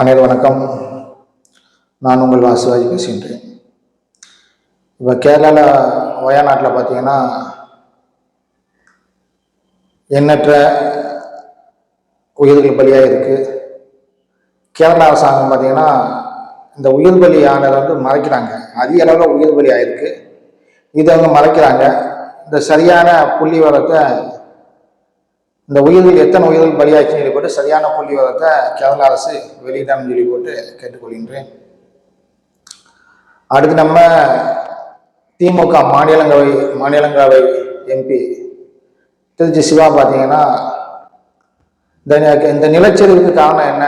அனைவரும் வணக்கம். நான் உங்கள் வாசுவாஜி பேசுகின்றேன். இப்போ கேரளாவில் வயநாட்டில் பார்த்தீங்கன்னா எண்ணற்ற உயிர்கள் பலியாக இருக்குது கேரளா அரசாங்கம் பார்த்தீங்கன்னா இந்த உயிர் பலி ஆனதை வந்து மறைக்கிறாங்க. அதிக அளவில் உயிர் பலி ஆகிருக்கு இதை அவங்க மறைக்கிறாங்க. இந்த சரியான புள்ளி வரத்தை இந்த உயிர்கள் எத்தனை உயிர்கள் பலியாச்சுன்னு சொல்லி போட்டு சரியான புள்ளி விவரத்தை கேரள அரசு வெளியிடணும்னு சொல்லி போட்டு கேட்டுக்கொள்கின்றேன். அடுத்து நம்ம திமுக மாநிலங்களவை மாநிலங்களவை எம்பி திருச்சி சிவா பார்த்தீங்கன்னா இந்த இந்த நிலச்சரிவுக்கு காரணம் என்ன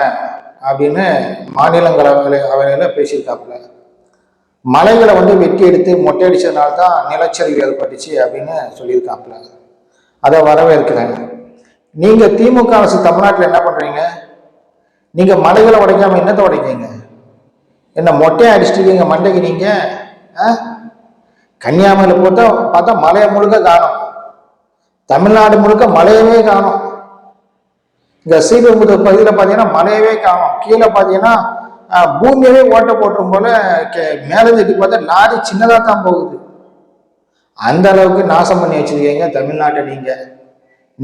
அப்படின்னு மாநிலங்களவை அவையில் பேசியிருக்காப்புல. மலைகளை வந்து வெட்டி எடுத்து மொட்டையடிச்சதுனால தான் நிலச்சரிவு ஏற்பட்டுச்சு அப்படின்னு சொல்லியிருக்காப்புல. அதை வரவேற்கிறேன். நீங்க திமுக அரசு தமிழ்நாட்டில் என்ன பண்றீங்க? நீங்க மலைகளை உடைக்காம என்னத்தை உடைக்கீங்க என்ன மொட்டையை அடிச்சிட்டீங்க மண்டைக்கு நீங்க ஆ? கன்னியாகுமரியில் போட்டா பார்த்தா மலையை முழுக்க காணும். தமிழ்நாடு முழுக்க மலையவே காணும். இந்த ஸ்ரீபெரும்புதூர் பகுதியில் பார்த்தீங்கன்னா மலையவே காணும். கீழே பார்த்தீங்கன்னா பூமியவே ஓட்ட போட்டுரும் போல கே- மேலே தட்டி பார்த்தா லாரி சின்னதாக தான் போகுது. அந்த அளவுக்கு நாசம் பண்ணி வச்சிருக்கீங்க தமிழ்நாட்டை நீங்கள்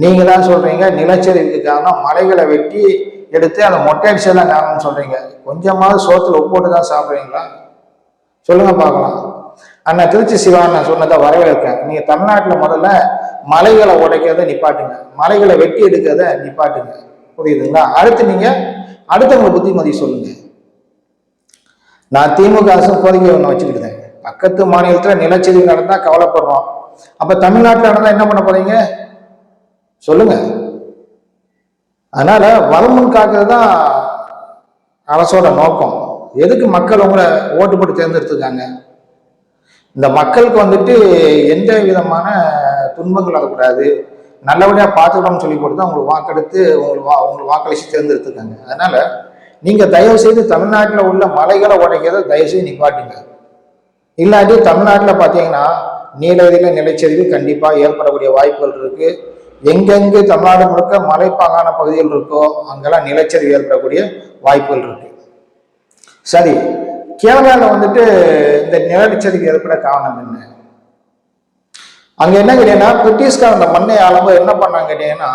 நீங்க தான் சொல்றீங்க நிலச்சரிவுக்கு காரணம் மலைகளை வெட்டி எடுத்து அதை மொட்டை அடிச்சதான் காரணம்னு சொல்றீங்க. கொஞ்சமாவது சோத்துல உப்பு போட்டு தான் சாப்பிட்றீங்களா சொல்லுங்க பார்க்கலாம். அண்ணா திருச்சி சிவா நான் சொன்னதை வரவேற்கேன் நீங்க தமிழ்நாட்டில் முதல்ல மலைகளை உடைக்கிறத நிப்பாட்டுங்க. மலைகளை வெட்டி எடுக்கிறத நிப்பாட்டுங்க. புரியுதுங்களா? அடுத்து நீங்க அடுத்தவங்க புத்திமதி சொல்லுங்க. நான் திமுக அரசு கோரிக்கை ஒன்று வச்சுக்கிட்டேன். பக்கத்து மாநிலத்தில் நிலச்சரிவு நடந்தால் கவலைப்படுறோம். அப்போ தமிழ்நாட்டில் நடந்தால் என்ன பண்ண போறீங்க? சொல்லுங்க. அதனால வளமுன் காக்கிறது தான் அரசோட நோக்கம். எதுக்கு மக்கள் உங்களை ஓட்டு போட்டு தேர்ந்தெடுத்துருக்காங்க? இந்த மக்களுக்கு வந்துட்டு எந்த விதமான துன்பங்கள் வரக்கூடாது. நல்லபடியாக பார்த்துக்கணும்னு சொல்லி போட்டு தான் உங்களுக்கு வாக்கெடுத்து உங்களுக்கு வா உங்களுக்கு வாக்களித்து தேர்ந்தெடுத்துருக்காங்க. அதனால நீங்கள் தயவு செய்து தமிழ்நாட்டில் உள்ள மலைகளை உடைக்கிறத தயவு செய்து நிப்பாட்டுங்க. இல்லாட்டி தமிழ்நாட்டில் பார்த்தீங்கன்னா நீலகிரியில் நிலச்சரிவு கண்டிப்பாக ஏற்படக்கூடிய வாய்ப்புகள் இருக்குது எங்கெங்கு தமிழ்நாடு முழுக்க மலைப்பாங்கான பகுதிகள் இருக்கோ அங்கெல்லாம் நிலச்சரிவு ஏற்படக்கூடிய வாய்ப்புகள் இருக்கு. சரி கேரளாவில் வந்துட்டு இந்த நிலச்சரிவு ஏற்பட காரணம் என்ன? அங்க என்ன கேட்டீங்கன்னா பிரிட்டிஷ்கார அந்த மண்ணை ஆளும்போது என்ன பண்ணாங்க கேட்டீங்கன்னா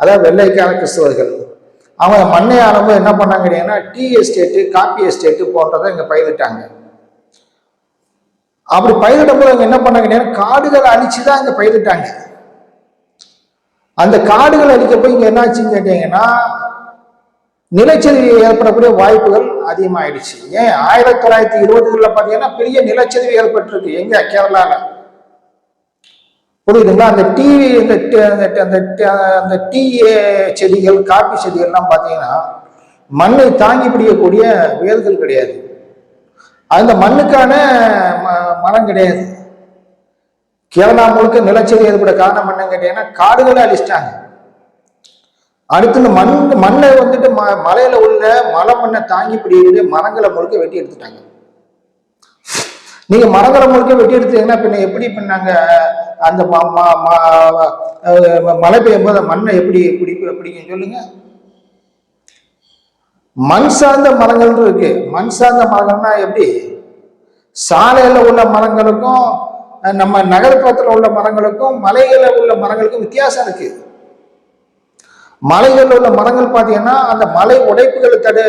அதாவது வெள்ளைக்கான கிறிஸ்தவர்கள் அவங்க மண்ணை ஆளும்போது என்ன பண்ணாங்க கேட்டீங்கன்னா டீ எஸ்டேட்டு காப்பி எஸ்டேட்டு போன்றதை இங்க பயிரிட்டாங்க. அப்படி பயிரிடும்போது அவங்க என்ன பண்ணாங்க கேட்டீங்கன்னா காடுகளை அழிச்சு தான் இங்க பயிரிட்டாங்க. அந்த காடுகள் அழிக்கப்போ போய் இங்க என்னாச்சுன்னு கேட்டீங்கன்னா நிலச்சரிவு ஏற்படக்கூடிய வாய்ப்புகள் அதிகமாயிடுச்சு. ஏன்? ஆயிரத்தி தொள்ளாயிரத்தி இருபதுகளில் பார்த்தீங்கன்னா பெரிய நிலச்சரிவு ஏற்பட்டிருக்கு. எங்க? கேரளால. புரியுதுங்களா? அந்த டிவி இந்த அந்த அந்த அந்த டீ செடிகள் காபி செடிகள்லாம் பார்த்தீங்கன்னா மண்ணை தாங்கி பிடிக்கக்கூடிய வேர்கள் கிடையாது. அந்த மண்ணுக்கான ம- மரம் கிடையாது. கேரளா முழுக்க நிலச்சரி ஏற்பட காரணம் என்னன்னு கேட்டீங்கன்னா காடுகளை அழிச்சிட்டாங்க. அடுத்து இந்த மண் மண்ணை வந்துட்டு ம மலையில உள்ள மலை மண்ணை தாங்கி பிடிக்கிட்டு மரங்களை முழுக்க வெட்டி எடுத்துட்டாங்க. நீங்க மரங்களை முழுக்க வெட்டி எடுத்தீங்கன்னா பின்ன எப்படி பின்னாங்க அந்த ம- ம- மழை பெய்யும் போது மண்ணை எப்படி பிடிப்பு பிடிக்கும் சொல்லுங்க. மண் சார்ந்த மரங்கள் இருக்கு. மண் சார்ந்த மரங்கள்னா எப்படி? சாலையில உள்ள மரங்களுக்கும் நம்ம நகர்ப்புறத்தில் உள்ள மரங்களுக்கும் மலைகளில் உள்ள மரங்களுக்கும் வித்தியாசம் இருக்கு. மலைகளில் உள்ள மரங்கள் பார்த்தீங்கன்னா அந்த மலை உடைப்புகளை தடு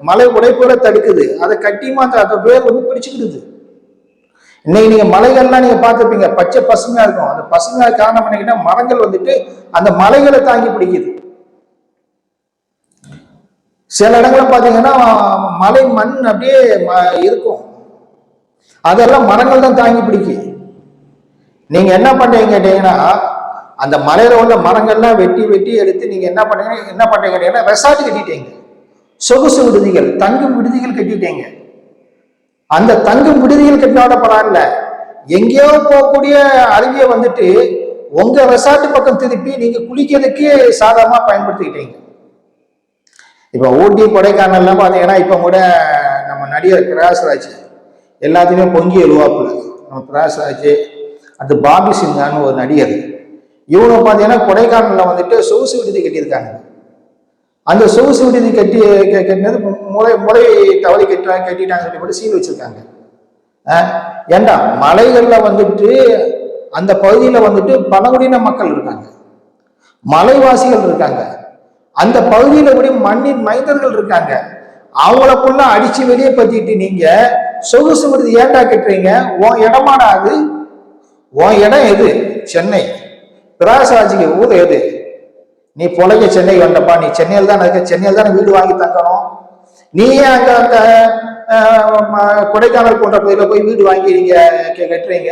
மலை உடைப்புகளை தடுக்குது. அதை கட்டியுமா அந்த அதை வேர் வந்து பிடிச்சிக்கிடுது இன்னைக்கு நீங்க மலைகள்லாம் நீங்க பார்த்துருப்பீங்க பச்சை பசுமையா இருக்கும். அந்த பசுமையா காரணம் பண்ணிக்கிட்டா மரங்கள் வந்துட்டு அந்த மலைகளை தாங்கி பிடிக்குது. சில இடங்களில் பார்த்தீங்கன்னா மலை மண் அப்படியே ம- இருக்கும். அதெல்லாம் மரங்கள் தான் தாங்கி பிடிக்கு. நீங்க என்ன பண்றீங்க கேட்டீங்கன்னா அந்த மலையில உள்ள மரங்கள்லாம் வெட்டி வெட்டி எடுத்து நீங்க என்ன பண்றீங்க என்ன பண்றீங்க கேட்டீங்கன்னா ரெசார்ட் கட்டிட்டீங்க. சொகுசு விடுதிகள் தங்கும் விடுதிகள் கட்டிட்டீங்க. அந்த தங்கும் விடுதிகள் கட்டினோட பரவாயில்ல. எங்கேயோ போகக்கூடிய அருவியை வந்துட்டு உங்க ரெசார்ட் பக்கம் திருப்பி நீங்க குளிக்கிறதுக்கு சாதாரணமா பயன்படுத்திக்கிட்டீங்க. இப்ப ஊட்டி கொடைக்கானல்லாம் பாத்தீங்கன்னா இப்ப கூட நம்ம நடிகர் பிரகாஷ்ராஜ் எல்லாத்தையுமே பொங்கி எழுவாப்புல நம்ம பிரகாஷ்ராஜ் அடுத்து பாபி சிங்கான்னு ஒரு நடிகர் இவங்க பார்த்தீங்கன்னா கொடைக்கானலில் வந்துட்டு சொகுசு விடுதி கட்டியிருக்காங்க. அந்த சொகுசு விடுதி கட்டி கட்டினது முறை முறை தவறி கட்டுறா கட்டிட்டாங்க சொல்லி போட்டு சீல் வச்சிருக்காங்க. ஏண்டா மலைகளில் வந்துட்டு அந்த பகுதியில் வந்துட்டு பழங்குடியின மக்கள் இருக்காங்க. மலைவாசிகள் இருக்காங்க. அந்த பகுதியில் கூட மண்ணின் மைந்தர்கள் இருக்காங்க. அவங்களக்குள்ள அடிச்சு வெளியே பத்திட்டு நீங்கள் சொகுசு விடுதி ஏன்டா கட்டுறீங்க உன் இடமாடா அது? உன் இடம் எது? சென்னை. பிராசராஜிக்கு ஊர் எது? நீ பொழைக்க சென்னை வந்தப்பா. நீ சென்னையில் தான் இருக்க. சென்னையில் தான் வீடு வாங்கி தங்கணும். நீ ஏன் அங்க அந்த ம- கொடைக்கானல் போன்ற பகுதியில் போய் வீடு வாங்கி நீங்க கே- கட்டுறீங்க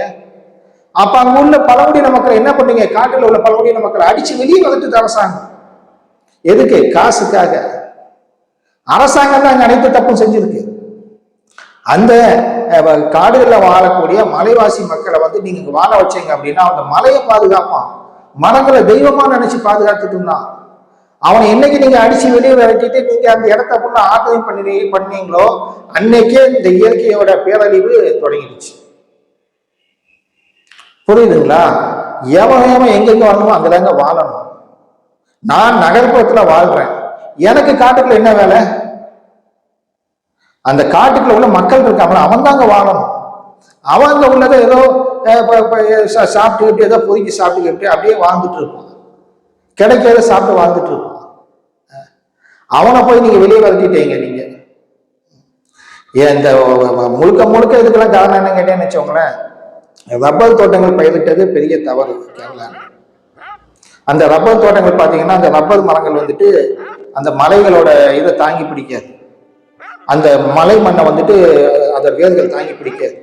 அப்ப அங்க உள்ள பழங்குடியின மக்களை என்ன பண்ணீங்க காட்டில் உள்ள பழங்குடியின மக்களை அடிச்சு வெளியே வந்துட்டு அரசாங்கம். எதுக்கு? காசுக்காக. அரசாங்கம் தான் அங்க அனைத்து தப்பும் செஞ்சிருக்கு. அந்த காடுகளில் வாழக்கூடிய மலைவாசி மக்களை வந்து நீங்க வாழ வச்சீங்க அப்படின்னா அந்த மலையை பாதுகாப்பான். மரங்களை தெய்வமா நினைச்சு பாதுகாத்துட்டு இருந்தான். அவனை என்னைக்கு நீங்க அடிச்சு வெளியே விரட்டிட்டு நீங்க அந்த இடத்த ஃபுல்லா ஆக்கிரமி பண்ணி பண்ணீங்களோ அன்னைக்கே இந்த இயற்கையோட பேரழிவு தொடங்கிடுச்சு. புரியுதுங்களா? எவன் எவன் எங்கெங்க வாழணுமோ அங்கதாங்க வாழணும். நான் நகர்ப்புறத்துல வாழ்றேன். எனக்கு காட்டுக்குள்ள என்ன வேலை? அந்த காட்டுக்குள்ள உள்ள மக்கள் இருக்காங்களோ அவன் தாங்க வாழணும். அவன் அங்க உள்ளதை ஏதோ சாப்பிட்டுக்கிட்டு ஏதோ பொறுக்கி சாப்பிட்டுக்கிட்டு அப்படியே வாழ்ந்துட்டு இருப்பான் கிடைக்காத சாப்பிட்டு வாழ்ந்துட்டு இருப்பான் அவனை போய் நீங்க வெளியே வரட்டிட்டீங்க நீங்க. இந்த முழுக்க முழுக்க இதுக்கெல்லாம் காரணம் என்ன கேட்டேன்னு வச்சோங்களேன் ரப்பர் தோட்டங்கள் பயிரிட்டது பெரிய தவறு கேரளா. அந்த ரப்பர் தோட்டங்கள் பார்த்தீங்கன்னா அந்த ரப்பர் மரங்கள் வந்துட்டு அந்த மலைகளோட இதை தாங்கி பிடிக்காது. அந்த மலை மண்ணை வந்துட்டு அந்த வேர்கள் தாங்கி பிடிக்காது.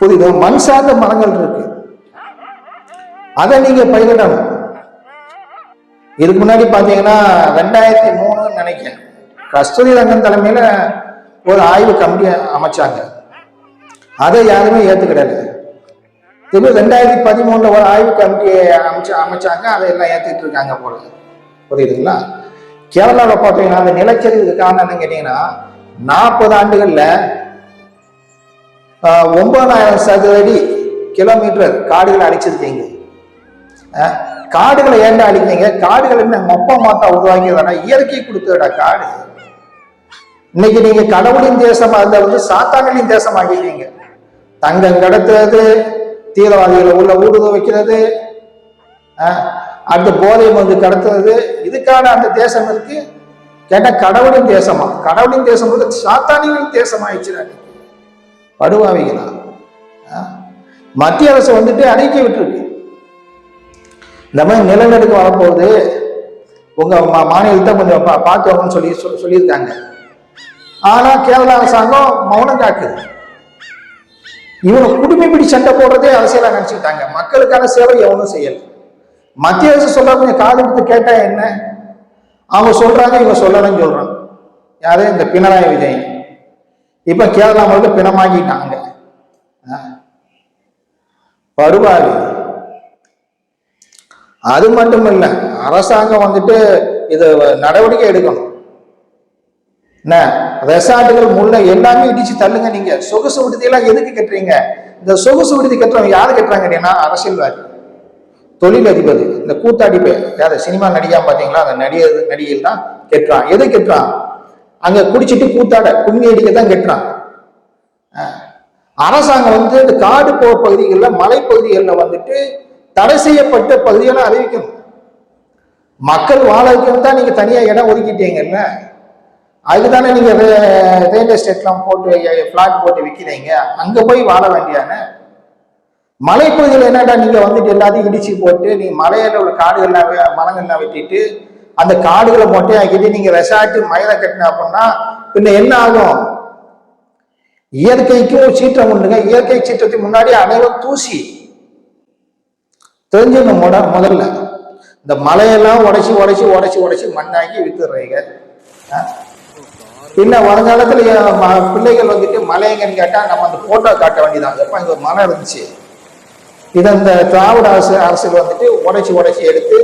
புரியுது? மண் சார்ந்த மரங்கள் இருக்கு. அதை நீங்க பயிரிடணும். இதுக்கு முன்னாடி பாத்தீங்கன்னா ரெண்டாயிரத்தி மூணுன்னு நினைக்கிறேன். கஸ்தூரி ரங்கன் தலைமையில ஒரு ஆய்வு கமிட்டி அமைச்சாங்க. அதை யாருமே ஏத்துக்கிடல. திரும்ப ரெண்டாயிரத்தி பதிமூணுல ஒரு ஆய்வு கமிட்டியை அமைச்சு அமைச்சாங்க. அதை எல்லாம் ஏத்துக்கிட்டு இருக்காங்க போல. புரியுதுங்களா? கேரளாவில் பார்த்தீங்கன்னா அந்த நிலச்சரிவுக்கு காரணம் என்னன்னு கேட்டீங்கன்னா நாற்பது ஆண்டுகள்ல ஆஹ், ஒன்பதாயிரம் சதுர அடி கிலோமீட்டர் காடுகளை அழிச்சிருக்கீங்க. காடுகளை ஏன்டா அழிக்கீங்க காடுகள் என்ன மொப்ப மாத்தா உருவாக்கியதாடா இயற்கை கொடுத்ததடா காடு. இன்னைக்கு நீங்க கடவுளின் தேசமா இருந்தா வந்து சாத்தான்களின் தேசம் ஆகிட்டீங்க தங்கம் கடத்துறது தீவிரவாதிகளை உள்ள ஊடுருவ வைக்கிறது அந்த போதை வந்து கடத்துறது இதுக்கான அந்த தேசம் இருக்கு. கேட்டா கடவுளின் தேசமா? கடவுளின் தேசம் வந்து சாத்தானிகளின் தேசம் ஆயிடுச்சு படுவாவிகளா ஆஹ், மத்திய அரசு வந்துட்டு அறிக்கை விட்டுருக்கு. இந்த மாதிரி நிலநடுக்கம் வரப்போகுது. உங்க மா- மாநிலத்தை கொஞ்சம் பா- பார்த்துக்கோங்கன்னு சொல்லி சொ- சொல்லியிருக்காங்க. ஆனா கேரளா அரசாங்கம் மௌனம் காக்குது. இவனை பிடி சண்டை போடுறதே அரசியலாக நினைச்சுக்கிட்டாங்க. மக்களுக்கான சேவை எவனும் செய்யல. மத்திய அரசு சொல்ல கொஞ்சம் காது கேட்டா என்ன? அவங்க சொல்றாங்க இவங்க சொல்லலன்னு சொல்றான். யாரு? இந்த பினராயி விஜய் இப்ப கேரளா மக்கள் பிணமாக்கிட்டாங்க. ஆ. அது மட்டும் இல்லை அரசாங்கம் வந்துட்டு இது நடவடிக்கை எடுக்கணும். என்ன? ரெசார்ட்டுகள் முள்ள எல்லாமே இடிச்சு தள்ளுங்க நீங்க. சொகுசு விடுதியெல்லாம் எதுக்கு கட்டுறீங்க? இந்த சொகுசு விடுதி கட்டுறவங்க யாரு கட்டுறாங்க அப்படின்னா அரசியல்வாதி. தொழிலதிபதி. இந்த கூத்தாடி பேர் சினிமா நடிகா பார்த்தீங்களா? அந்த நடிகர் நடிகையில் தான் கெட்டுறான். எதை கெட்டுறான்? அங்கே குடிச்சிட்டு கூத்தாட கும்மி அடிக்க தான் கெட்டுறான் அரசாங்கம் வந்து இந்த காடு போற பகுதிகளில் மலைப்பகுதிகளில் வந்துட்டு தடை செய்யப்பட்ட பகுதிகளை அறிவிக்கணும். மக்கள் வாழ வைக்கணும் தான் நீங்கள் தனியாக இடம் ஒதுக்கிட்டீங்கல்ல? அதுதானே நீங்கள் ரியல் எஸ்டேட்லாம் போட்டு ஃப்ளாட் போட்டு விற்கிறீங்க அங்கே போய் வாழ வேண்டியான மலைப்பகுதியில் என்னடா நீங்க வந்துட்டு எல்லாத்தையும் இடிச்சு போட்டு நீங்கள் மலையில உள்ள காடுகள்லாம் மரங்கள்லாம் வெட்டிட்டு அந்த காடுகளை மொட்டையாக்கிட்டு நீங்க ரெசார்ட் மயிலை கட்டின அப்படின்னா பின்ன என்ன ஆகும்? இயற்கைக்கும் சீற்றம் உண்டுங்க இயற்கை சீற்றத்துக்கு முன்னாடி அனைவரும் தூசி. தெரிஞ்சுக்கணும் முத முதல்ல. இந்த மலையெல்லாம் உடைச்சி உடைச்சி உடைச்சி உடைச்சி மண்ணாக்கி வித்துடுறீங்க. பின்ன வருங்காலத்துல ம- பிள்ளைகள் வந்துட்டு மலைங்கன்னு கேட்டா நம்ம அந்த போட்டோ காட்ட வேண்டியதான் எப்ப இங்க ஒரு மலை இருந்துச்சு? இதை இந்த திராவிட அரசு அரசியல் வந்துட்டு உடைச்சி உடைச்சி எடுத்து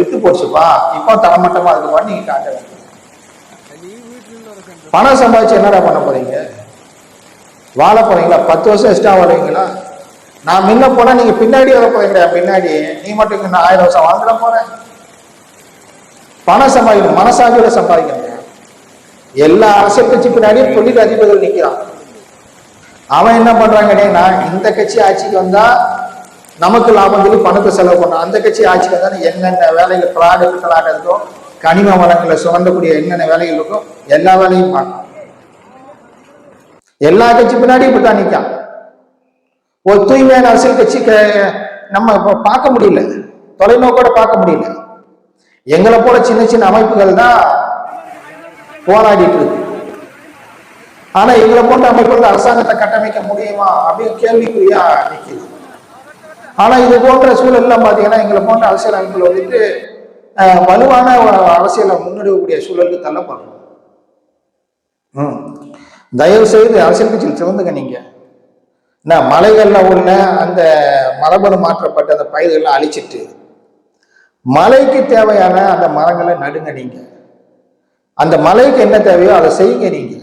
வித்து போச்சுப்பா. இப்போ தரமட்டமா இருக்குமா நீங்க காட்ட வேண்டும். பணம் சம்பாதிச்சு என்னடா பண்ண போறீங்க? வாழ போறீங்களா? பத்து வருஷம் எக்ஸ்ட்ரா வாழ்வீங்களா நான் முன்ன போனா நீங்க பின்னாடி வர போறீங்களா? பின்னாடி. நீ மட்டும் நான் ஆயிரம் வருஷம் வாழ்ந்துட போறேன். பணம் சம்பாதிக்கணும் மனசாட்சியோட சம்பாதிக்கணும். எல்லா அரசியல் கட்சி பின்னாடியும் தொழில் அதிபர்கள் நிக்கிறான். அவன் என்ன பண்றாங்க நான் இந்த கட்சி ஆட்சிக்கு வந்தா நமக்கு லாபம் சொல்லி பணத்தை செலவு பண்ணோம். அந்த கட்சி ஆட்சியில் தானே என்னென்ன வேலைகள் பிளாட் இருக்கோ கனிம வளங்களை சுரண்டக்கூடிய என்னென்ன வேலைகள் இருக்கோ எல்லா வேலையும் பார்க்கணும். எல்லா கட்சி பின்னாடியும் இப்படித்தான் நிற்கான் ஒரு தூய்மையான அரசியல் கட்சி நம்ம இப்போ பார்க்க முடியல. தொலைநோக்கோட பார்க்க முடியல. எங்களை போல சின்ன சின்ன அமைப்புகள் தான் போராடிட்டு இருக்கு. ஆனா எங்களை போன்ற அமைப்புகள் அரசாங்கத்தை கட்டமைக்க முடியுமா அப்படின்னு கேள்விக்குறியா நிக்குது. ஆனா இது போன்ற சூழல்ல பாத்தீங்கன்னா எங்களை போன்ற அரசியல் அமைப்புகள் வந்துட்டு வலுவான ஒரு அரசியலை முன்னெடுக்கக்கூடிய சூழலுக்கு தள்ளப்படுறோம் ம். தயவு செய்து அரசியல் கட்சியில் சிறந்துங்க நீங்க. என்ன மலைகள்ல உள்ள அந்த மரபணு மாற்றப்பட்ட அந்த பயிர்கள்லாம் அழிச்சிட்டு மலைக்கு தேவையான அந்த மரங்களை நடுங்க நீங்க. அந்த மலைக்கு என்ன தேவையோ அதை செய்யுங்க நீங்க.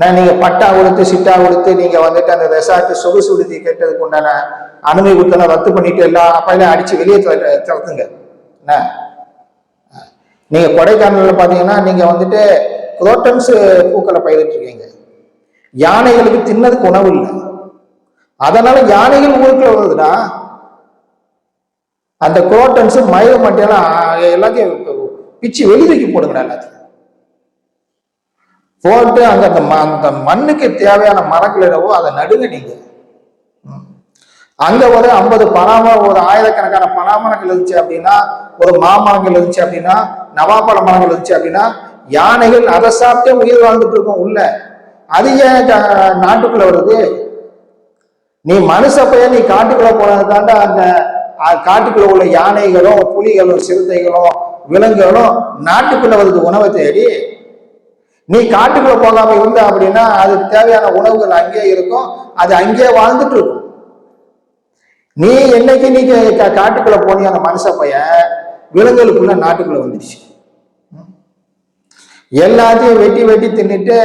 நான் நீங்க பட்டா கொடுத்து சிட்டா கொடுத்து நீங்க வந்துட்டு அந்த ரெசார்ட் சொகுசு விடுதி கேட்டதுக்கு உண்டான அனுமதி கொடுத்தெல்லாம் ரத்து பண்ணிட்டு எல்லா பயிலும் அடிச்சு வெளியே திறத்துங்க என்ன? நீங்க கொடைக்கானலில் பாத்தீங்கன்னா நீங்க வந்துட்டு குரோட்டன்ஸ் பூக்களை பயிரிட்டு இருக்கீங்க. யானைகளுக்கு தின்னதுக்கு உணவு இல்லை. அதனால யானைகள் ஊருக்குள்ள வருதுன்னா அந்த குரோட்டன்ஸ் மயில் மட்டையெல்லாம் எல்லாத்தையும் பிச்சு வெளி தூக்கி போடுங்கடா எல்லாத்தையும். போட்டு அங்க அந்த ம- அந்த மண்ணுக்கு தேவையான மரங்கள் இடவோ அதை நடுங்க நீங்க ம். அங்க ஒரு ஐம்பது பனாம ஒரு ஆயிரக்கணக்கான பனாமரங்கள் இருந்துச்சு அப்படின்னா ஒரு மாமரங்கள் இருந்துச்சு அப்படின்னா நவாப்பழ மரங்கள் இருந்துச்சு அப்படின்னா யானைகள் அதை சாப்பிட்டே உயிர் வாழ்ந்துட்டு இருக்கும் உள்ள. அது ஏன் நாட்டுக்குள்ள வருது? நீ மனுஷ பையன் நீ காட்டுக்குள்ள போனது தாண்டா அந்த காட்டுக்குள்ள உள்ள யானைகளும் புலிகளும் சிறுத்தைகளும் விலங்குகளும் நாட்டுக்குள்ள வருது உணவை தேடி. நீ காட்டுக்குள்ள போகாம இருந்த அப்படின்னா அதுக்கு தேவையான உணவுகள் அங்கேயே இருக்கும். அது அங்கேயே வாழ்ந்துட்டு இருக்கும் நீ என்னைக்கு நீ காட்டுக்குள்ள போனிய அந்த மனுஷ பையன் விலங்குகளுக்குள்ள நாட்டுக்குள்ள வந்துடுச்சு. எல்லாத்தையும் வெட்டி வெட்டி தின்னுட்டு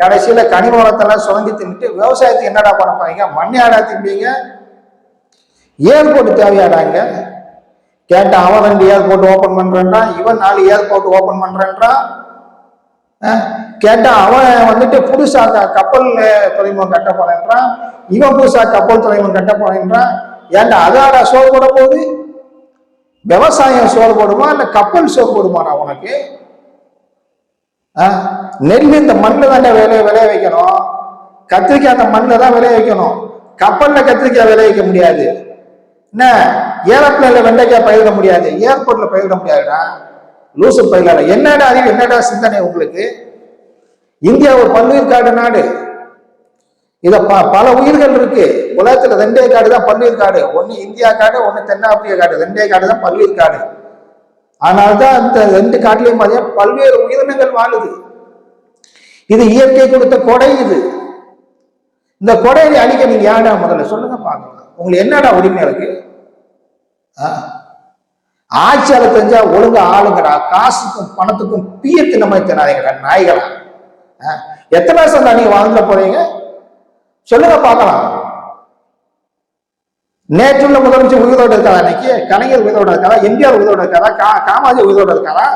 கடைசியில கனிம வளத்தெல்லாம் சுரண்டி தின்னுட்டு விவசாயத்துக்கு என்னடா பண்ண போறீங்க? மண்ணையாடா தின்பீங்க ஏர்போர்ட் தேவையாடாங்க கேட்டா அவன் ரெண்டு ஏர்போர்ட் ஓபன் பண்றேன்றான் இவன் நாலு ஏர்போர்ட் ஓபன் பண்றேன்றான். கேட்டால் அவன் வந்துட்டு புதுசா க- கப்பல் துறைமுகம் கட்ட போறேன்றான். இவன் புதுசா கப்பல் துறைமுகம் கட்ட போறேன்றான். ஏன்டா அதாடா சோறு போட போகுது? விவசாயம் சோறு போடுமா இல்லை கப்பல் சோறு போடுமாடா உனக்கு? நெல் இந்த மண்ணில் தாண்டா விளைய விளைய வைக்கணும். கத்திரிக்காய் அந்த மண்ணில் தான் விளைய வைக்கணும். கப்பலில் கத்திரிக்காய் விளைய வைக்க முடியாது. என்ன? ஏரோப்ளேன்ல வெண்டைக்காய் பயிரிட முடியாது. ஏர்போர்ட்டில் பயிரிட முடியாதுடா. லூசு பயிரிட என்னடா அறிவு என்னடா சிந்தனை உங்களுக்கு? இந்தியா ஒரு பல்லுயிர் காடு நாடு. இத ப- பல உயிர்கள் இருக்கு. உலகத்துல ரெண்டே காடு தான் பல்லுயிர் காடு ஒண்ணு இந்தியா காடு ஒண்ணு தென்னாப்பிரிக்கா காடு. ரெண்டே காடு தான் பல்லுயிர் காடு தான் அந்த ரெண்டு காட்டிலையும் பார்த்தீங்கன்னா பல்வேறு உயிரினங்கள் வாழுது. இது இயற்கை கொடுத்த கொடை இது. இந்த கொடையை அழிக்க நீங்க யாரா முதல்ல? சொல்லுங்க பார்க்கலாம் உங்களுக்கு என்னடா உரிமை இருக்கு? ஆ? ஆட்சியாளர் தெரிஞ்சா ஒழுங்கா ஆளுங்கடா காசுக்கும் பணத்துக்கும் பீயத்து நம்ம தினாதீங்கடா நாய்களா? ஆ? எத்தனை வருஷம் தான் நீங்க வாழ்ந்துட போறீங்க? சொல்லுங்க பார்க்கலாம். நேற்றுள்ள முதலமைச்சர் உயிரோடு இருக்காதா இன்னைக்கு? கலைஞர் உயிரோடு இருக்காதா எம்ஜிஆர் உயிரோடு இருக்காதா கா காமாஜி உயிரோடு இருக்காதா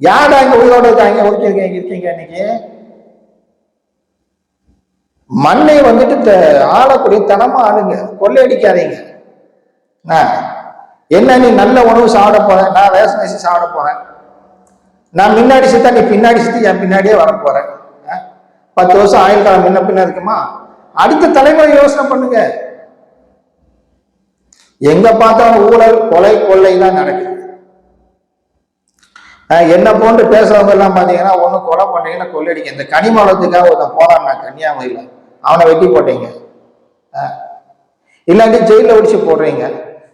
யாரா இங்க உயிரோடு இருக்காங்க? இருக்கீங்க இருக்கீங்க இன்னைக்கு? மண்ணை வந்துட்டு த- ஆளக்கூடிய தனமா ஆளுங்க. கொள்ளையடிக்காதீங்க. என்ன? நீ நல்ல உணவு சாப்பிட போகிறேன் நான் ரேஷன் அரிசி சாப்பிட போறேன். நான் முன்னாடி சித்தா நீ பின்னாடி சித்தி என் பின்னாடியே வர போகிறேன் ஆ? பத்து வருஷம் ஆயுள் காலம் முன்ன பின்ன இருக்குமா? அடுத்த தலைமுறை யோசனை பண்ணுங்க. எங்க பார்த்தாலும் ஊழல் கொலை கொள்ளை தான் நடக்குது. என்ன போன்று பேசுறவங்க எல்லாம் பாத்தீங்கன்னா ஒண்ணு கொலை பண்றீங்கன்னா கொள்ளடிக்க இந்த கனிமலத்துக்காக ஒருத்தன் போறான் நான் கன்னியாகுமரியில. அவனை வெட்டி போட்டீங்க. இல்லாட்டி ஜெயில ஒடிச்சு போடுறீங்க.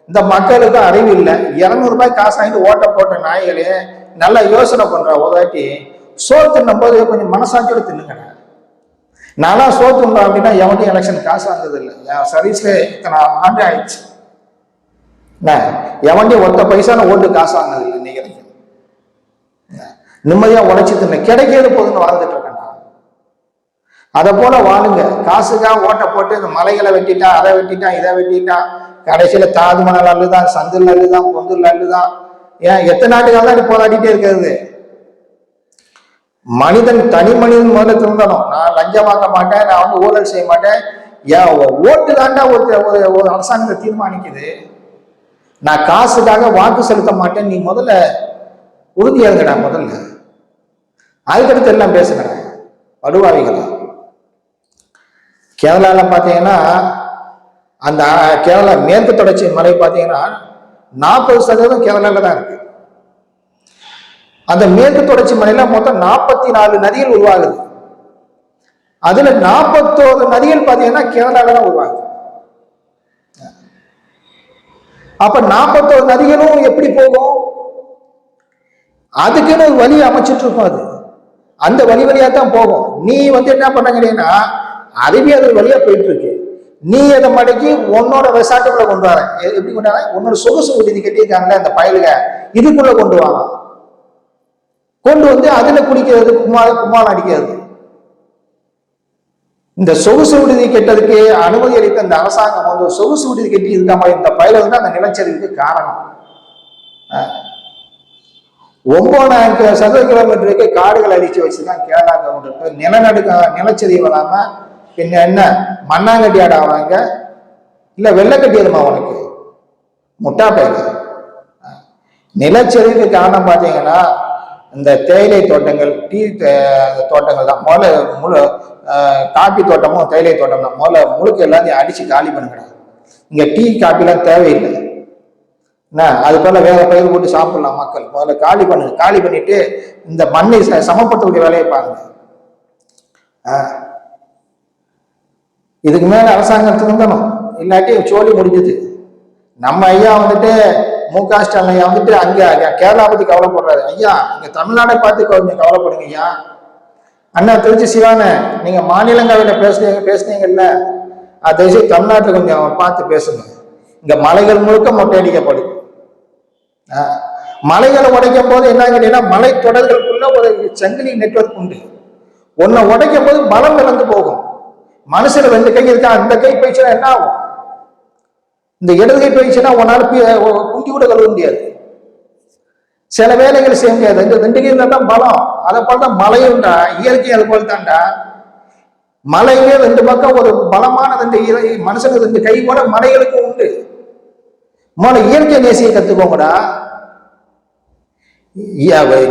இந்த மக்களுக்கு அறிவு இல்லை. இரநூறுபாய் காசு வாங்கி ஓட்ட போட்ட நாய்களே நல்லா யோசனை பண்ற உதாட்டி சோறு தின்னும் போது கொஞ்சம் மனசாட்சியோட தின்னுங்க நான்லாம் சோறு அப்படின்னா எவன்டையும் எலெக்ஷன் காசு வாங்குறது இல்லை. என் சர்வீஸ்ல இத்தனை ஆண்டு ஆயிடுச்சு. என்ன? ஒத்த பைசான ஓட்டு காசு வாங்குறது இல்லை இன்னைக்கு வரைக்கும். நிம்மதியா உழைச்சி தின்ன. கிடைக்கிறது போதுன்னு வாழ்ந்துட்டு இருக்கேன்டா. அதை போல வாழுங்க. காசுக்காக ஓட்ட போட்டு இந்த மலைகளை வெட்டிட்டா அதை வெட்டிட்டான் இதை வெட்டிட்டான் கடைசியில் தாஜ்மஹால் அள்ளுதான் சந்தில் அள்ளுதான் அல்லு தான் ஏன் எத்தனை நாட்டுக்காக தான் நீ போராடிட்டே இருக்கிறது? மனிதன் தனி மனிதன் முதல்ல திருந்தணும். நான் லஞ்சம் வாங்க மாட்டேன் நான் வந்து ஊழல் செய்ய மாட்டேன். ஏன் ஓட்டு தாண்டா ஒரு ஒரு அரசாங்கத்தை தீர்மானிக்குது? நான் காசுக்காக வாக்கு செலுத்த மாட்டேன் நீ முதல்ல உறுதியாக உறுதியாகுங்கடா முதல்ல. அதுக்கடுத்து எல்லாம் பேசுகிறேன் வடுவாவிகளா? கேரளாவில் பார்த்தீங்கன்னா அந்த கேரளா மேற்கு தொடர்ச்சி மலை பார்த்தீங்கன்னா நாற்பது சதவீதம் கேரளால தான் இருக்கு. அந்த மேற்கு தொடர்ச்சி மலையில மொத்தம் நாற்பத்தி நாலு நதிகள் உருவாகுது. அதுல நாற்பத்தோரு நதிகள் பார்த்தீங்கன்னா கேரளால தான் உருவாகுது. அப்ப நாற்பத்தோரு நதிகளும் எப்படி போகும்? அதுக்குன்னு ஒரு வழி அமைச்சிட்டு இருக்கும் அது. அந்த வழி வழியா தான் போகும். நீ வந்து என்ன பண்ண அதுவே அறிவியல் வழியா போயிட்டு இருக்கு. நீ அதை மடக்கி உன்னோட விசாட்டுக்குள்ள கொண்டு வர. எப்படி கொண்டு வர? உன்னோட சொகுசு விடுதி கட்டியிருக்காங்களே அந்த பயலுக. இதுக்குள்ள கொண்டு வாங்க. கொண்டு வந்து அதுல குடிக்கிறது குமார குமாரம் அடிக்கிறது. இந்த சொகுசு விடுதி கெட்டதுக்கு அனுமதி அளித்த இந்த அரசாங்கம் வந்து சொகுசு விடுதி கட்டி இருக்காம இந்த பயில வந்து அந்த நிலச்சரிவுக்கு காரணம். ஒன்பதாயிரம் சதுர கிலோமீட்டருக்கு காடுகள் அழிச்சு வச்சுதான் கேரளா கவர்மெண்ட் நிலநடுக்க நிலச்சரிவு வராம பின்ன என்ன? மண்ணாங்கட்டி ஆடாவாங்க இல்ல வெள்ளக்கட்டியதுமா உனக்கு? முட்டா பயிர் நிலச்சரிவுக்கு காரணம் பார்த்தீங்கன்னா இந்த தேயிலை தோட்டங்கள் டீ தே- தோட்டங்கள் தான். முதல்ல முழு காப்பி தோட்டமும் தேயிலை தோட்டம் தான். முதல்ல முழுக்க எல்லாத்தையும் அடிச்சு காலி பண்ணுங்கடா இங்க டீ காப்பிலாம் தேவையில்லை. என்ன? அது போல வேற பயிர் போட்டு சாப்பிடலாம் மக்கள். முதல்ல காலி பண்ணுங்க காலி பண்ணிட்டு இந்த மண்ணை ச- சமப்படுத்தக்கூடிய வேலையை பாருங்க. ஆஹ். இதுக்கு மேல அரசாங்கம் திருந்தணும் இல்லாட்டி சோழி முடிஞ்சது. நம்ம ஐயா வந்துட்டு மு க ஸ்டாலின் ஐயா வந்துட்டு அங்கே கேரளா பத்தி கவலைப்படுறாரு. ஐயா இங்க தமிழ்நாடை பார்த்து கொஞ்சம் கவலைப்படுங்க ஐயா. அண்ணா திருச்சி சிவானே நீங்க மாநிலங்களவையில பேசுனீங்க பேசுனீங்கல்ல. அது தமிழ்நாட்டில் கொஞ்சம் பார்த்து பேசுங்க. இங்க மலைகள் முழுக்க மொட்டையடிக்கப்படுது ஆஹ். மலைகளை உடைக்கும் போது என்ன கேட்டீங்கன்னா மலை தொடர்களுக்குள்ள ஒரு சங்கிலி நெட்வொர்க் உண்டு. ஒன்னை உடைக்கும் போது பலம் இழந்து போகும். மனுஷன் ரெண்டு கை இருக்கா? அந்த கை போயிடுச்சுன்னா என்ன ஆகும்? இந்த இடது கை போயிடுச்சுன்னா உன்னால குண்டி கூட கழுவ முடியாது. சில வேலைகள் செய்ய முடியாது. இந்த ரெண்டு கை தான் பலம். அதை போல தான் மலையும்டா. இயற்கை அது போல தான்டா மலையிலே ரெண்டு பக்கம் ஒரு பலமான ரெண்டு இலை மனுஷனுக்கு ரெண்டு கை கூட மலைகளுக்கும் உண்டு. முதல்ல இயற்கை நேசியை கத்துக்கோங்கடா.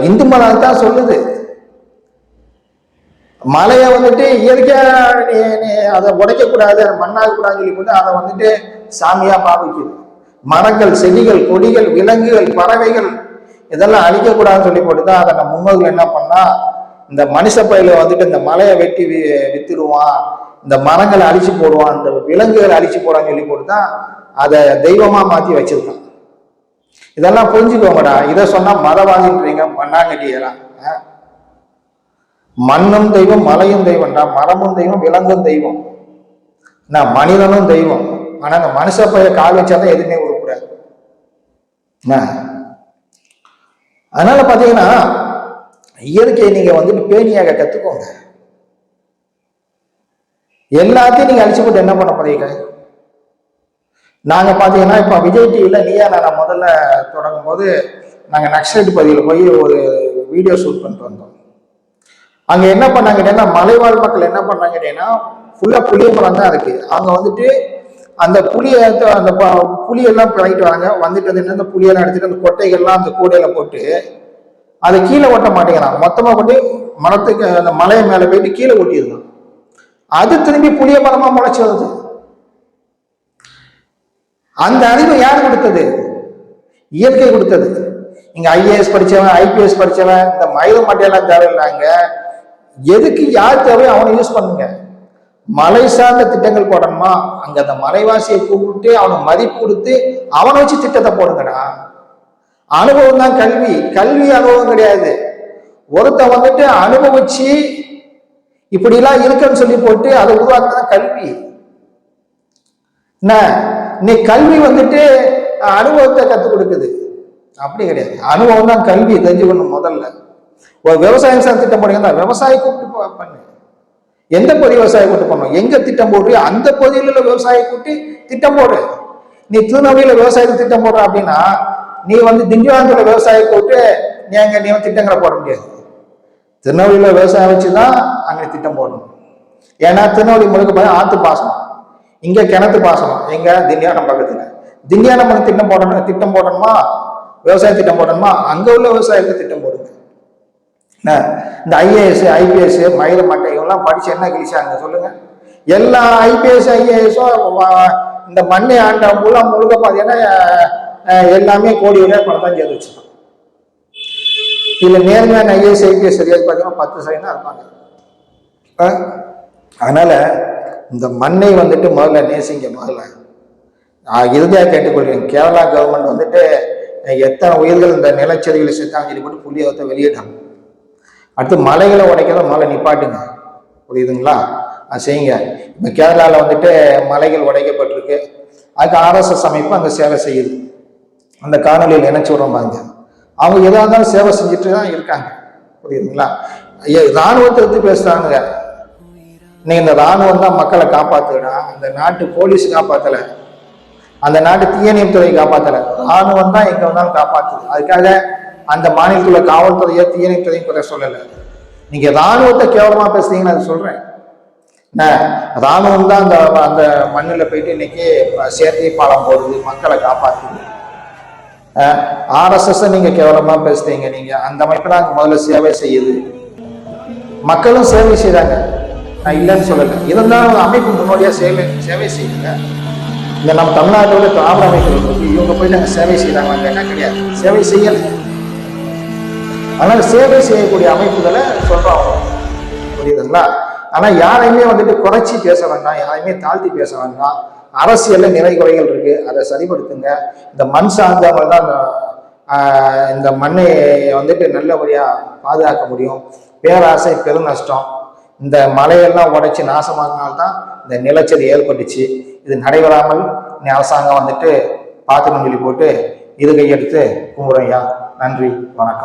இந்து மலம் தான் சொல்லுது. மலையை வந்துட்டு இயற்கையா நீ அதை உடைக்கக்கூடாது அதை மண்ணாகக்கூடாதுன்னு சொல்லி போட்டு அதை வந்துட்டு சாமியா பாவிக்குது. மரங்கள் செடிகள் கொடிகள் விலங்குகள் பறவைகள் இதெல்லாம் அழிக்கக்கூடாதுன்னு சொல்லி போட்டு தான் அதை நம்ம முன்னோர்கள் என்ன பண்ணா இந்த மனுஷ பயில வந்துட்டு இந்த மலையை வெட்டி வி வித்துடுவான் இந்த மரங்களை அழிச்சு போடுவான் இந்த விலங்குகளை அழிச்சு போடான்னு சொல்லி போட்டு தான் அதை தெய்வமா மாத்தி வச்சிருக்கான். இதெல்லாம் புரிஞ்சுக்கோங்கடா. இதை சொன்னா மதவாதின்றீங்க மண்ணாங்கட்டியெல்லாம் மண்ணும் தெய்வம் மலையும் தெய்வம்டா மரமும் தெய்வம் விலங்கும் தெய்வம். நான் மனிதனும் தெய்வம். ஆனா அந்த மனுஷ பைய கால் வச்சாதான் எதுவுமே உருப்படாது. அதனால பாத்தீங்கன்னா இயற்கையை நீங்க வந்துட்டு பேணியாக கத்துக்கோங்க. எல்லாத்தையும் நீங்க அழிச்சு போட்டு என்ன பண்ண போறீங்க? நாங்க பாத்தீங்கன்னா இப்ப விஜய் டிவில நீயா நான் முதல்ல தொடங்கும் போது நாங்க நக்சலைட் பகுதியில் போய் ஒரு வீடியோ ஷூட் பண்ணிட்டு வந்தோம். அங்க என்ன பண்ணாங்க கேட்டீங்கன்னா மலைவாழ் மக்கள் என்ன பண்ணாங்க கேட்டீங்கன்னா ஃபுல்லா புளிய மரம் தான் இருக்கு. அங்கே வந்துட்டு அந்த புளிய அந்த புளியெல்லாம் வாங்கிட்டு வராங்க. வந்துட்டு வந்து என்ன அந்த புளியெல்லாம் எடுத்துட்டு அந்த கொட்டைகள்லாம் அந்த கூடையில போட்டு அதை கீழே ஒட்ட மாட்டேங்கிறாங்க. மொத்தமா கொண்டு மரத்துக்கு அந்த மலையை மேல போயிட்டு கீழே ஒட்டியிருந்தான் அது திரும்பி புளிய மரமா முளைச்சு வருது. அந்த அறிவு யார் கொடுத்தது? இயற்கை கொடுத்தது. இங்க ஐஏஎஸ் படிச்சவன் ஐபிஎஸ் படிச்சவன் இந்த மயில மட்டையெல்லாம் தேவையில்லைங்க. எதுக்கு யார் தேவையோ அவனை யூஸ் பண்ணுங்க. மலை சார்ந்த திட்டங்கள் போடணுமா? அங்க அந்த மலைவாசியை கூப்பிட்டு அவனை மதிப்பு கொடுத்து அவனை வச்சு திட்டத்தை போடுங்கடா. அனுபவம் தான் கல்வி. கல்வி அனுபவம் கிடையாது. ஒருத்தன் வந்துட்டு அனுபவிச்சு இப்படிலாம் இருக்குன்னு சொல்லி போட்டு அதை உருவாக்குதான் கல்வி. என்ன? நீ கல்வி வந்துட்டு அனுபவத்தை கற்றுக் கொடுக்குது. அப்படி கிடையாது. அனுபவம் தான் கல்வி தெரிஞ்சுக்கணும் முதல்ல. ஒரு விவசாயம் சார் திட்டம் போடுங்கன்னா விவசாயி கூப்பிட்டு போ- பண்ணு. எந்த பகுதி விவசாயம் கூட்டு பண்ணணும் எங்க திட்டம் போடுறியோ அந்த பகுதியில் உள்ள விவசாயி கூட்டி திட்டம் போடு. நீ திருநெல்வேலியில் விவசாயத்துக்கு திட்டம் போடுற அப்படின்னா நீ வந்து திண்டிவனத்தில் விவசாயத்தை கூட்டு நீ அங்கே நீ திட்டங்களை போட முடியாது. திருநெல்வேலியில் விவசாயம் வச்சு தான் அங்கே திட்டம் போடணும். ஏன்னா திருநெல்வேலி முழுக்க பார்த்தா ஆற்று பாசனம். இங்கே கிணத்து பாசனம். எங்கே? திண்டியானம் பக்கத்தில். திண்டியானம் பண்ண திட்டம் போடணும். திட்டம் போடணுமா? விவசாய திட்டம் போடணுமா? அங்கே உள்ள விவசாயத்துக்கு திட்டம் போடணும் என்ன இந்த ஐஏஎஸ் ஐபிஎஸ் மயில மட்டை இவெல்லாம் படிச்சு என்ன கிழிச்சாங்க சொல்லுங்க. எல்லா ஐபிஎஸ் ஐஏஎஸும் இந்த மண்ணை ஆண்ட முழு முழுக்க பார்த்தீங்கன்னா எல்லாமே கோடி ரூபாய் பணம் தான் சேர்த்து வச்சிருக்கோம் இதுல நேர்மையான ஐஏஎஸ் ஐபிஎஸ் சரியாக பார்த்தீங்கன்னா பத்து சைனா இருப்பாங்க. அஹ், அதனால இந்த மண்ணை வந்துட்டு முதல்ல நேசிங்க முதல்ல. நான் இறுதியாக கேட்டுக்கொள்கிறேன். கேரளா கவர்மெண்ட் வந்துட்டு எத்தனை உயிர்கள் இந்த நிலச்சரிவில் செத்தாங்க சொல்லி போட்டு புள்ளியத்தை வெளியிட்டாங்க. அடுத்து மலைகளை உடைக்கிறத மலை நிப்பாட்டுங்க. புரியுதுங்களா? அது செய்யுங்க. இப்போ கேரளாவில் வந்துட்டு மலைகள் உடைக்கப்பட்டிருக்கு. அதுக்கு ஆர்எஸ்எஸ் அமைப்பு அங்கே சேவை செய்யுது. அந்த காணொலியில் இணைச்சு விடுறோம் பாருங்க. அவங்க எதாக இருந்தாலும் சேவை செஞ்சுட்டு தான் இருக்காங்க. புரியுதுங்களா? ஐயா இராணுவத்தை எடுத்து பேசுகிறாங்க இன்னைக்கு இந்த இராணுவம் தான் மக்களை காப்பாற்றுடா அந்த நாட்டு போலீஸ் காப்பாற்றலை அந்த நாட்டு தீயணைப்புத்துறை காப்பாற்றலை ராணுவம் தான் எங்கே வந்தாலும் காப்பாற்றுது அதுக்காக அந்த மாநிலத்துல காவல்துறையோ தீயணைத்ததையும் குறை சொல்லலை. நீங்கள் ராணுவத்தை கேவலமாக பேசுறீங்கன்னு அது சொல்கிறேன் என்ன? ராணுவம் தான் அந்த அந்த மண்ணில் போயிட்டு இன்னைக்கு செயற்கை பாலம் போடுது மக்களை காப்பாற்றுது ஆர்எஸ்எஸ்ஸை நீங்கள் கேவலமாக பேசுறீங்க நீங்கள் அந்த அமைப்பு தான் முதல்ல சேவை செய்யுது. மக்களும் சேவை செய்கிறாங்க நான் இல்லைன்னு சொல்லலை. இருந்தாலும் அமைப்பு முன்னோடியாக சேவை சேவை செய்யுங்க இந்த நம்ம தமிழ்நாட்டோட திராவிட அமைப்புகள் இவங்க போய் நாங்கள் சேவை செய்யறாங்க என்ன கிடையாது. சேவை செய்யலை. அதனால சேவை செய்யக்கூடிய அமைப்புகளை சொல்றோம் புரியுதுங்களா? ஆனா யாரையுமே வந்துட்டு குறைச்சி பேச வேண்டாம் யாரையுமே தாழ்த்தி பேச வேண்டாம். அரசியல்ல நிறை குறைகள் இருக்கு. அதை சரிபடுத்துங்க இந்த மண் சார்ந்தவங்க தான் இந்த, மண்ணை வந்துட்டு நல்லபடியா பாதுகாக்க முடியும். பேராசை பெரும் நஷ்டம். இந்த மலையெல்லாம் உடைச்சு நாசமாக்கினால்தான் இந்த நிலச்சரி ஏற்பட்டுச்சு. இது நடைபெறாமல் நீ அரசாங்கம் வந்துட்டு பாத்திரம் சொல்லி போட்டு இது கையெடுத்து கும்புறையா நன்றி. வணக்கம்.